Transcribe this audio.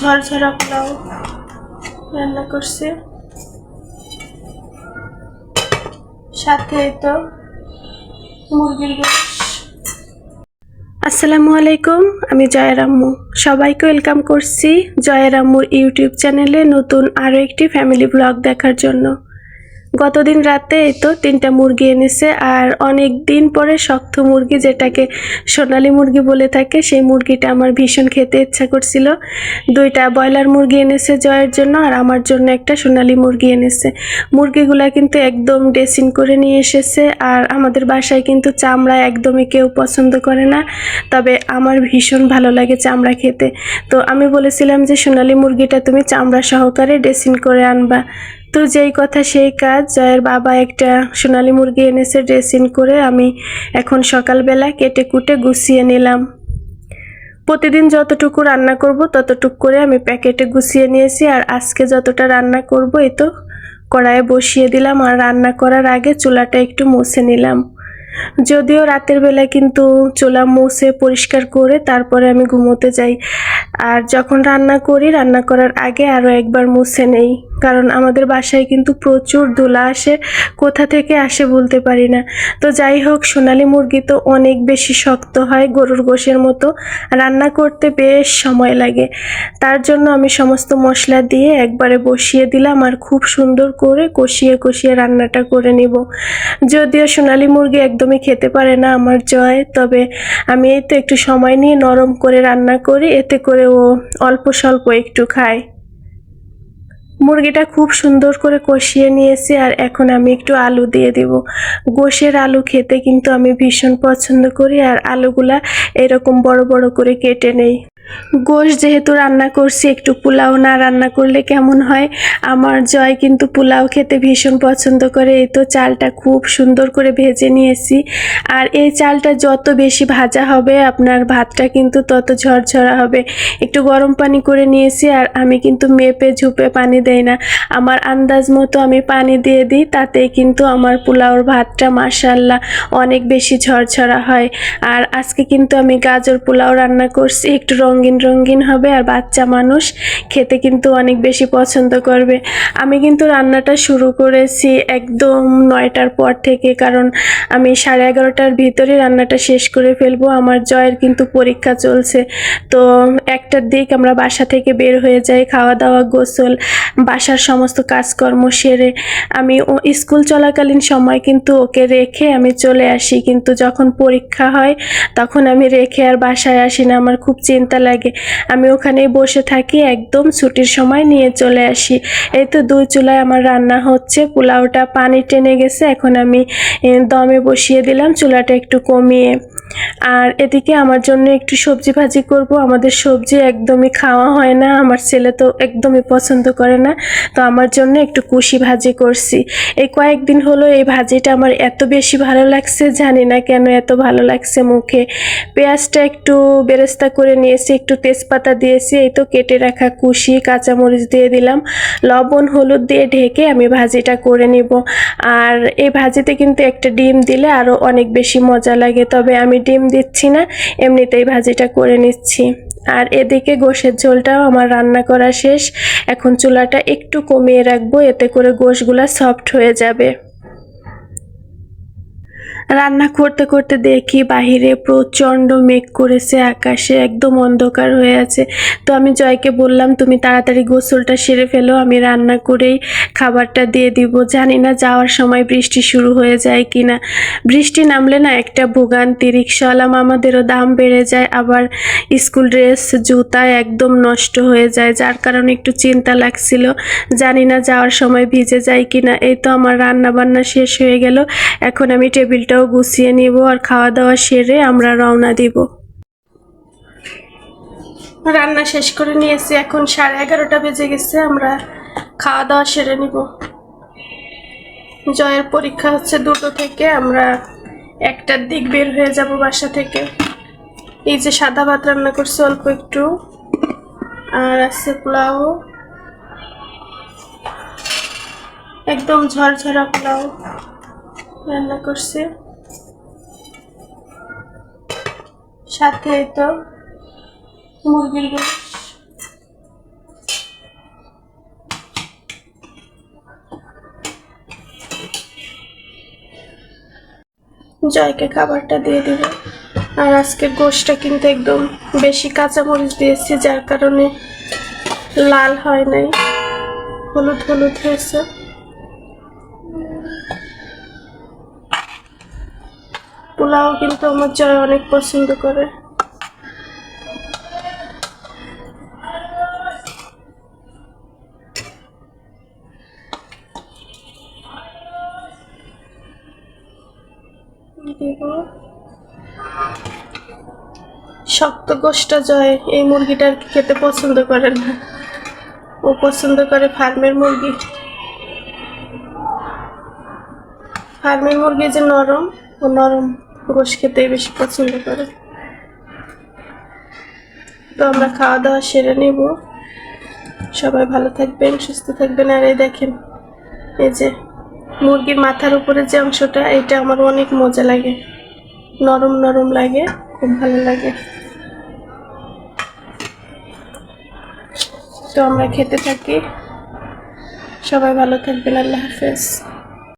ঝরঝরা পোলাও রান্না করছে। সাথে তো মুরগির আসসালামু আলাইকুম, আমি জয়রাম্মু সবাইকে ওয়েলকাম করছি জয়রাম্মুর ইউটিউব চ্যানেলে নতুন আরও একটি ফ্যামিলি ব্লগ দেখার জন্য। গতদিন রাতে তো তিনটা মুরগি এনেছে আর অনেক দিন পরে শক্ত মুরগি যেটাকে সোনালি মুরগি বলে থাকে, সেই মুরগিটা আমার ভীষণ খেতে ইচ্ছা করছিল। দুইটা ব্রয়লার মুরগি এনেছে জয়ের জন্য আর আমার জন্য একটা সোনালি মুরগি এনেছে। মুরগিগুলা কিন্তু একদম ড্রেসিং করে নিয়ে এসেছে আর আমাদের বাসায় কিন্তু চামড়া একদমই কেউ পছন্দ করে না, তবে আমার ভীষণ ভালো লাগে চামড়া খেতে। তো আমি বলেছিলাম যে সোনালি মুরগিটা তুমি চামড়া সহকারে ড্রেসিং করে আনবা। তো যেই কথা সেই কাজ। জয়ের বাবা একটা সোনালি মুরগি এনেছে ড্রেসিং করে। আমি এখন সকালবেলা কেটে কুটে গুছিয়ে নিলাম। প্রতিদিন যতটুকু রান্না করব ততটুকু করে আমি প্যাকেটে গুছিয়ে নিয়েছি। আর আজকে যতটা রান্না করব এই তো কড়াইয়ে বসিয়ে দিলাম। আর রান্না করার আগে চুলাটা একটু মুছে নিলাম। যদিও রাতের বেলা কিন্তু চোলা মুছে পরিষ্কার করে তারপরে আমি ঘুমোতে যাই। আর যখন রান্না করি, রান্না করার আগে আরও একবার মুছে নেই। কারণ আমাদের বাসায় কিন্তু প্রচুর ধুলা আসে, কোথা থেকে আসে বলতে পারি না। তো যাই হোক, সোনালি মুরগি তো অনেক বেশি শক্ত হয় গরুর গোশের মতো। রান্না করতে বেশ সময় লাগে। তার জন্য আমি সমস্ত মশলা দিয়ে একবারে বসিয়ে দিলাম আর খুব সুন্দর করে কষিয়ে কষিয়ে রান্নাটা করে নিব। যদিও সোনালি মুরগি একদমই খেতে পারে না আমার জয়। তবে আমি এই তো একটু সময় নিয়ে নরম করে রান্না করি, এতে করে ও অল্প স্বল্প একটু খায়। মুরগিটা খুব সুন্দর করে কষিয়ে নিয়েছি আর এখন আমি একটু আলু দিয়ে দিব। গোশের আলু খেতে কিন্তু আমি ভীষণ পছন্দ করি আর আলুগুলা এরকম বড় বড় করে কেটে নেই। গোশ যেহেতু রান্না করছি, একটু পোলাও না রান্না করলে কেমন হয়? আমার জয় কিন্তু পোলাও খেতে ভীষণ পছন্দ করে। এই তো চালটা খুব সুন্দর করে ভেজে নিয়েছি। আর এই চালটা যত বেশি ভাজা হবে, আপনার ভাতটা কিন্তু তত ঝরঝরা হবে। একটু গরম পানি করে নিয়েছি আর আমি কিন্তু মেপে ঝুপে পানি দেই না। আমার আন্দাজ মতো আমি পানি দিয়ে দিই, তাতেই কিন্তু আমার পোলাওর ভাতটা মাসাল্লাহ অনেক বেশি ঝরঝরা হয়। আর আজকে কিন্তু আমি গাজর পোলাও রান্না করছি, একটু রঙিন রঙিন হবে আর বাচ্চা মানুষ খেতে কিন্তু অনেক বেশি পছন্দ করবে। আমি কিন্তু রান্নাটা শুরু করেছি একদম নয়টার পর থেকে, কারণ আমি সাড়ে এগারোটার ভিতরে রান্নাটা শেষ করে ফেলব। আমার জয়ের কিন্তু পরীক্ষা চলছে। তো একটার দিক আমরা বাসা থেকে বের হয়ে যাই খাওয়া দাওয়া গোসল, বাসার সমস্ত কাজকর্ম সেরে। আমি স্কুল চলাকালীন সময় কিন্তু ওকে রেখে আমি চলে আসি। কিন্তু যখন পরীক্ষা হয়, তখন আমি রেখে আর বাসায় আসি না। আমার খুব চিন্তা লাগে। আমি ওখানেই বসে থাকি, একদম ছুটির সময় নিয়ে চলে আসি। এই তো দুই চুলায় আমার রান্না হচ্ছে, পোলাওটা পানি টেনে গেছে, এখন আমি দমে বসিয়ে দিলাম, চুলাটা একটু কমিয়ে। আর এদিকে আমার জন্য একটু সবজি ভাজি করব, আমাদের সবজি একদমই খাওয়া হয় না, আমার ছেলে তো একদমই পছন্দ করে না, তো আমার জন্য একটু কুশি ভাজি করছি। এই কয়েকদিন হলো এই ভাজিটা আমার এত বেশি ভালো লাগছে, জানি না কেন এত ভালো লাগছে মুখে। পেঁয়াজটা একটু বেরেস্তা করে নিয়েছি একটু তেজপাতা দিয়েছি, এই তো কেটে রাখা কুশি, কাঁচামরিচ দিয়ে দিলাম। লবণ, হলুদ দিয়ে ঢেকে আমি ভাজিটা করে নিব। আর এই ভাজিতে কিন্তু একটা ডিম দিলে আরও অনেক বেশি মজা লাগে, তবে আমি ডিম দিচ্ছি না, এমনিতেই ভাজিটা করে নিচ্ছি। আর এদিকে গোশের ঝোলটাও আমার রান্না করা শেষ, এখন চুলাটা একটু কমিয়ে রাখব, এতে করে গোশগুলা সফট হয়ে যাবে। রান্না করতে করতে দেখি বাহিরে প্রচণ্ড মেঘ করেছে, আকাশে একদম অন্ধকার হয়ে আছে। তো আমি জয়কে বললাম, তুমি তাড়াতাড়ি গোসলটা সেরে ফেলো, আমি রান্না করেই খাবারটা দিয়ে দিব। জানি না যাওয়ার সময় বৃষ্টি শুরু হয়ে যায় কি না বৃষ্টি নামলে না একটা ভোগান্তি, রিক্সাওয়ালা মামাদেরও দাম বেড়ে যায়, আবার স্কুল ড্রেস, জুতা একদম নষ্ট হয়ে যায়, যার কারণে একটু চিন্তা লাগছিল। জানি না যাওয়ার সময় ভিজে যায় কি না এই তো আমার রান্না বান্না শেষ হয়ে গেল। এখন আমি টেবিলটাও গুছিয়ে নিব আর খাওয়া দাওয়া সেরে আমরা রওনা দিব। রান্না শেষ করে নিয়েছি, এখন সাড়ে এগারোটা বেজে গেছে, আমরা খাওয়া দাওয়া সেরে নিব। জয়ের পরীক্ষা হচ্ছে দুটো থেকে, আমরা একটার দিক বের হয়ে যাব বাসা থেকে। এই যে সাদা ভাত রান্না করছি, অল্প একটু। আর আছে পোলাও। একদম ঝরঝরা পোলাও রান্না করছি। সাথে তো মুরগির জয়কে খাবারটা দিয়ে দেব আর আজকে গোশটা কিন্তু একদম বেশি কাঁচামরিচ দিয়েছি, যার কারণে লাল হয় নাই, হলুদ হলুদ হয়েছে। পোলাও কিন্তু আমার জয় অনেক পছন্দ করে। শক্ত গোষ্ঠটা জয়, এই মুরগিটা খেতে পছন্দ করে না। ও পছন্দ করে ফার্মের মুরগি। ফার্মের মুরগি যে নরম, ও নরম। গোশ খেতেই বেশি পছন্দ করে। তো আমরা খাওয়া দাওয়া সেরে নেব। সবাই ভালো থাকবেন, সুস্থ থাকবেন। আর এই দেখেন, এই যে মুরগির মাথার উপরে যে অংশটা এটা আমার অনেক মজা লাগে। নরম নরম লাগে, খুব ভালো লাগে। তো আমরা খেতে থাকি। সবাই ভালো থাকবেন, আল্লাহ হাফেজ।